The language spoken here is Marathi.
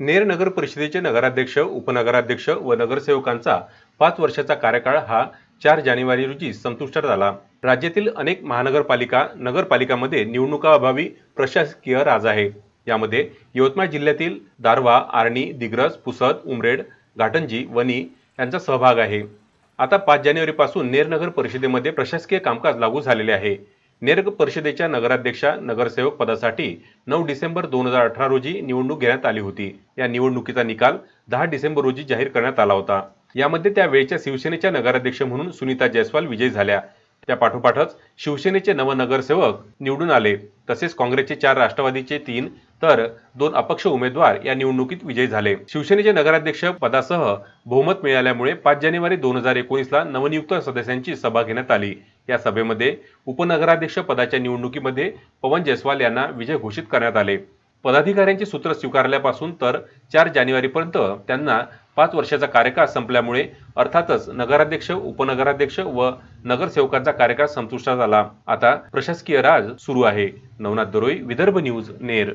नेर नगर परिषदेचे नगराध्यक्ष उपनगराध्यक्ष व नगरसेवकांचा पाच वर्षाचा कार्यकाळ हा चार जानेवारी रोजी संतुष्टात झाला राज्यातील अनेक महानगरपालिका नगरपालिकामध्ये निवडणुकाअभावी प्रशासकीय राज आहे. यामध्ये यवतमाळ जिल्ह्यातील दारवा आर्णी दिग्रस पुसद उमरेड घाटंजी वनी यांचा सहभाग आहे. आता पाच जानेवारीपासून नेर नगर परिषदेमध्ये प्रशासकीय कामकाज लागू झालेले आहे. नेर्ग परिषदेच्या नगराध्यक्षा नगरसेवक पदासाठी नऊ डिसेंबर दोन हजार अठरा रोजी निवडणूक घेण्यात आली होती. या निवडणुकीचा निकाल दहा डिसेंबर रोजी जाहीर करण्यात आला होता. यामध्ये त्यावेळेच्या शिवसेनेच्या नगराध्यक्ष म्हणून सुनीता जयस्वाल विजयी झाल्या. त्या पाठोपाठच शिवसेनेचे नवनगरसेवक निवडून आले. तसेच काँग्रेसचे चार राष्ट्रवादीचे तीन तर दोन अपक्ष उमेदवार या निवडणुकीत विजयी झाले. शिवसेनेचे नगराध्यक्ष पदासह बहुमत मिळाल्यामुळे पाच जानेवारी दोन हजार एकोणीसला नवनियुक्त सदस्यांची सभा घेण्यात आली. या सभेमध्ये उपनगराध्यक्ष पदाच्या निवडणुकीमध्ये पवन जयस्वाल यांना विजय घोषित करण्यात आले. पदाधिकाऱ्यांची सूत्र स्वीकारल्यापासून तर चार जानेवारीपर्यंत त्यांना पाच वर्षाचा कार्यकाळ संपल्यामुळे अर्थातच नगराध्यक्ष उपनगराध्यक्ष व नगरसेवकांचा कार्यकाळ संतुष्ट आला. आता प्रशासकीय राज सुरू आहे. नवनाथ दरोई विदर्भ न्यूज नेर.